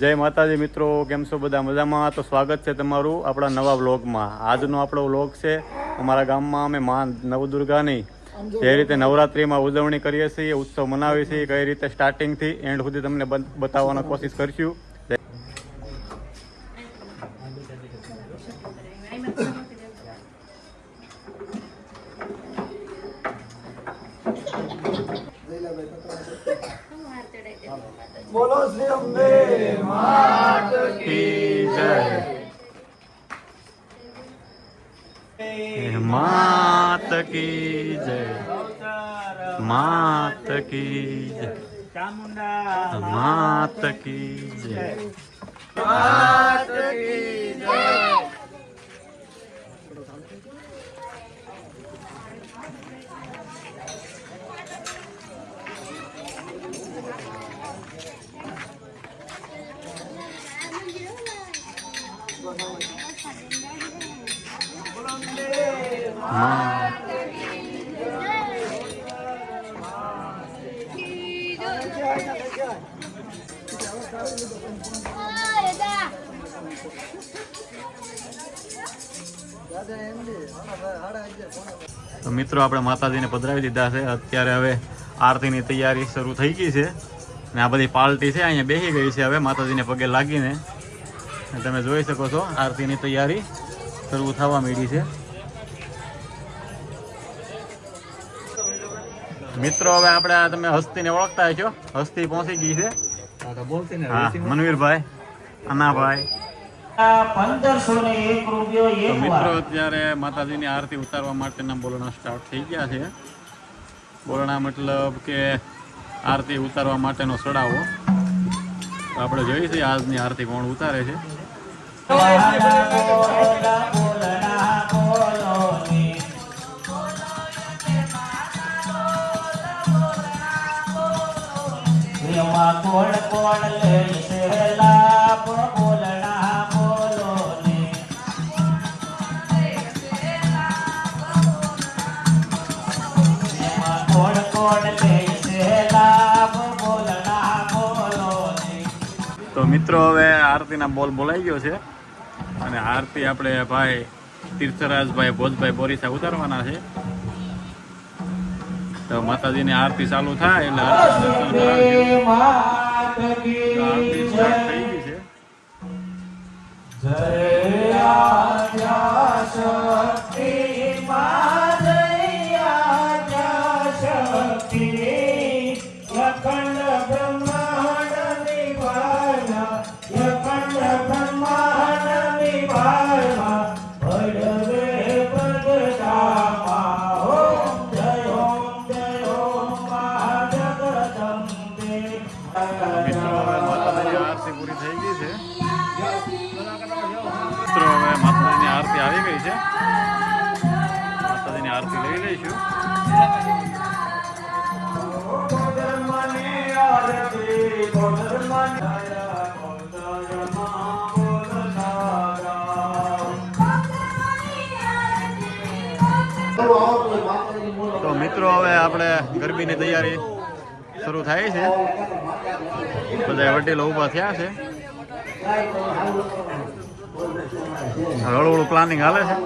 જય માતાજી મિત્રો, કેમ છો બધા મજામાં? તો સ્વાગત છે તમારું આપણા નવા વ્લોગમાં. આજનો આપણો વ્લોગ છે, અમારા ગામમાં અમે મા નવદુર્ગાની જે રીતે નવરાત્રિમાં ઉજવણી કરીએ છીએ, ઉત્સવ મનાવીએ છીએ, કઈ રીતે સ્ટાર્ટિંગથી એન્ડ સુધી તમને બતાવવાનો કોશિશ કરશું. બોલો શ્રી અંબે. કી જય માત કી જય માત કી જય ચામુંડા માત કી જય મા તો મિત્રો, આપણે માતાજીને પધરાવી દીધા છે. અત્યારે હવે આરતીની તૈયારી શરૂ થઈ ગઈ છે ને આ બધી પાર્ટી છે, અહીંયા બેસી ગઈ છે હવે માતાજીને પગે લાગીને. તમે જોઈ શકો છો આરતીની તૈયારી. શરૂ થવા માંડી છે. મિત્રો હવે આપણે આ તમે હસ્તીને ઓળખતા છો હસ્તી પહોંચી ગઈ છે. હા મનવીરભાઈ અનાભાઈ. મિત્રો અત્યારે માતાજીની આરતી ઉતારવા માટેના બોલણા સ્ટાર્ટ થઈ ગયા છે. બોલણા મતલબ કે આરતી ઉતારવા માટેનો સડાવો તો આપણે જોઈએ છીએ આજની આરતી કોણ ઉતારે છે. તો મિત્રો, હવે આરતીના બોલ બોલાઈ ગયો છે. અને આરતી આપણે ભાઈ તીર્થરાજભાઈ ભોજભાઈ બોરીસા ઉતારવાના છે. તો માતાજીની આરતી ચાલુ થાય એટલે આરતી થઈ ગઈ છે જય આદ્યા શક્તિ માં જય આદ્યા શક્તિ અખંડ બ્રહ્માંડ આરતી પૂરી થઈ ગઈ છે મિત્રો, હવે માતાજીની આરતી આવી ગઈ છે. માતાજીની આરતી લઈ લઈશું. તો મિત્રો, હવે આપણે ગરબીની તૈયારી શરૂ થાય છે. બધા વડીલો ઊભા થયા છે. હળવું પ્લાનિંગ હાલે છે.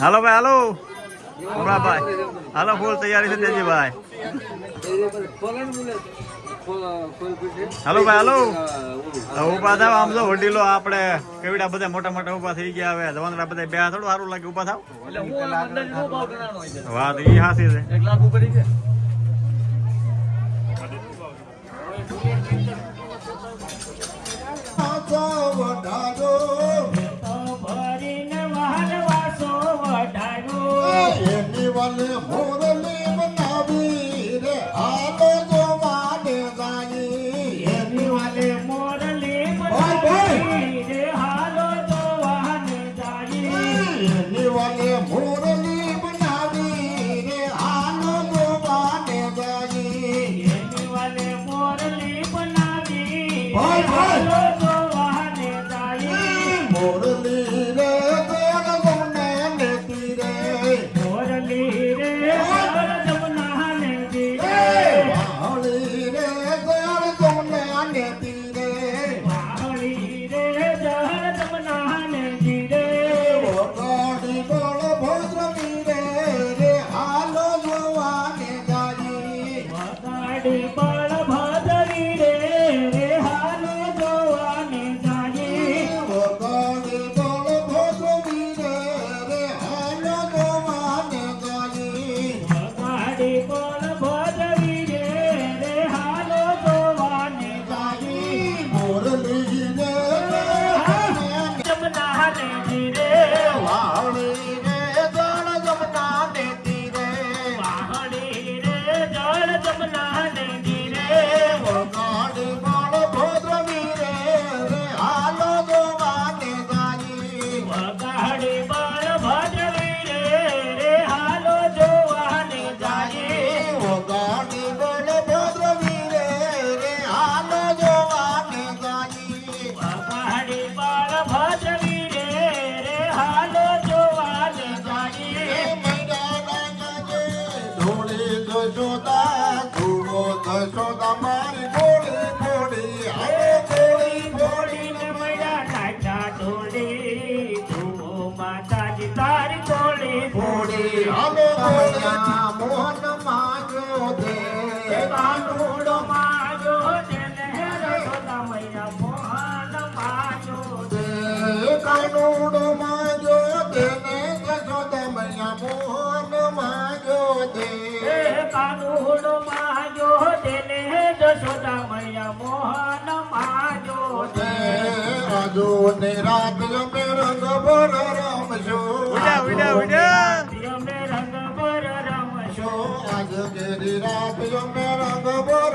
હાલો ભાઈ, હાલો. હમણાં ભાઈ. હાલો ફૂલ તૈયારી છે તેજીભાઈ. હાલો ભાઈ હાલો. ઊભા થાવ આમ જો વડીલો આપણે કેવડા બધા મોટા મોટા ઊભા થઈ ગયા હવે. જવાનડા બધા બે થોડું સારું લાગે ઊભા થાવ. વાત ઈ હાસી છે. ભરીને વાનવાસો વઢાયો એની વાલે મોરલી morally সোদা কুমোদ সোদা ડુહડો માજો તેને જશોદા મૈયા મોહન માજો આજો ને રાત રમે રંગ પર રમશો. ઉડા ઉડા ઉડા. રમે રંગ પર રમશો. આજ કેરી રાત રમે રંગ પર